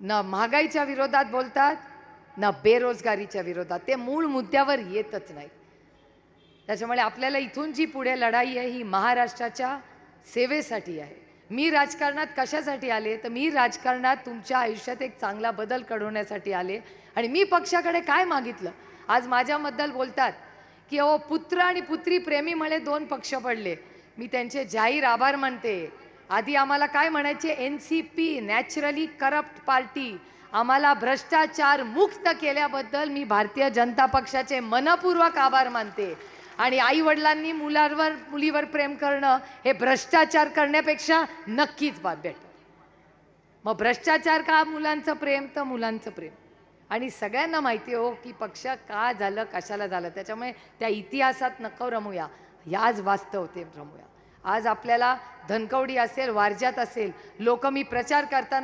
न महागाईच्या विरोधात बोलतात ना बेरोजगारीच्या विरोधात. ते मूळ मुद्द्यावर येतच नाही. त्याच्यामुळे आपल्याला इथून जी पुढे लढाई आहे ही महाराष्ट्राच्या सेवेसाठी आहे. मी राजकारणात कशासाठी आले? तर मी राजकारणात तुमच्या आयुष्यात एक चांगला बदल घडवण्यासाठी आले. आणि मी पक्षाकडे काय मागितलं? आज माझ्याबद्दल बोलतात की अहो पुत्र आणि पुत्री प्रेमीमुळे दोन पक्ष पडले. मी त्यांचे जाहीर आभार मानते. आधी आम्हाला काय म्हणायचे? N C P naturally corrupt party आम्हाला भ्रष्टाचार मुक्त केल्याबद्दल मी भारतीय जनता पक्षाचे मनपूर्वक आभार मानते. आणि आई वडिलांनी मुलांवर मुलीवर प्रेम करणं हे भ्रष्टाचार करण्यापेक्षा नक्कीच बाब बेटर मग भ्रष्टाचार का मुलांचं प्रेम? तर मुलांचं प्रेम. आणि सगळ्यांना माहिती हो की पक्ष का झालं कशाला झालं? त्याच्यामुळे त्या इतिहासात नको रमूया. याच वास्तव ते रमूया. आज आपल्याला धनकवडी असेल वारज्यात असेल लोक मी प्रचार करताना